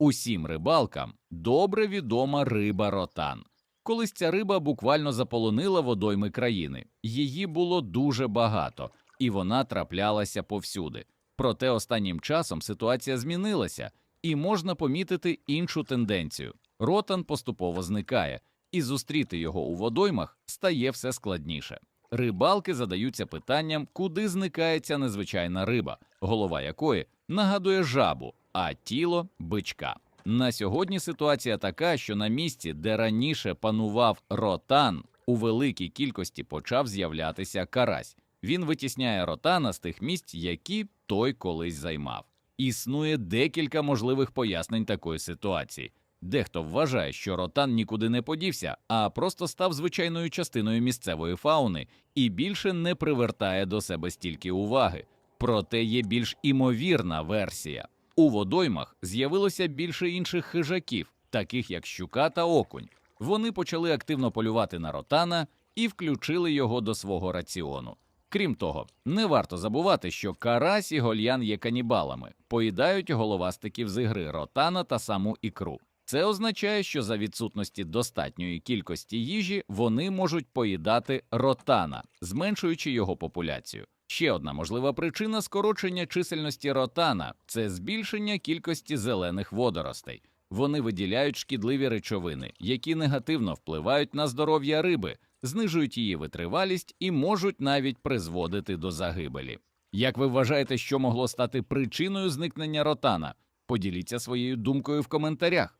Усім рибалкам добре відома риба ротан. Колись ця риба буквально заполонила водойми країни. Її було дуже багато, і вона траплялася повсюди. Проте останнім часом ситуація змінилася, і можна помітити іншу тенденцію: ротан поступово зникає, і зустріти його у водоймах стає все складніше. Рибалки задаються питанням, куди зникає ця незвичайна риба, голова якої нагадує жабу, а тіло бичка. На сьогодні ситуація така, що на місці, де раніше панував ротан, у великій кількості почав з'являтися карась. Він витісняє ротана з тих місць, які той колись займав. Існує декілька можливих пояснень такої ситуації. Дехто вважає, що ротан нікуди не подівся, а просто став звичайною частиною місцевої фауни і більше не привертає до себе стільки уваги. Проте є більш імовірна версія. У водоймах з'явилося більше інших хижаків, таких як щука та окунь. Вони почали активно полювати на ротана і включили його до свого раціону. Крім того, не варто забувати, що карась і гольян є канібалами, поїдають головастиків з ігри ротана та саму ікру. Це означає, що за відсутності достатньої кількості їжі вони можуть поїдати ротана, зменшуючи його популяцію. Ще одна можлива причина скорочення чисельності ротана це збільшення кількості зелених водоростей. Вони виділяють шкідливі речовини, які негативно впливають на здоров'я риби, знижують її витривалість і можуть навіть призводити до загибелі. Як ви вважаєте, що могло стати причиною зникнення ротана? Поділіться своєю думкою в коментарях.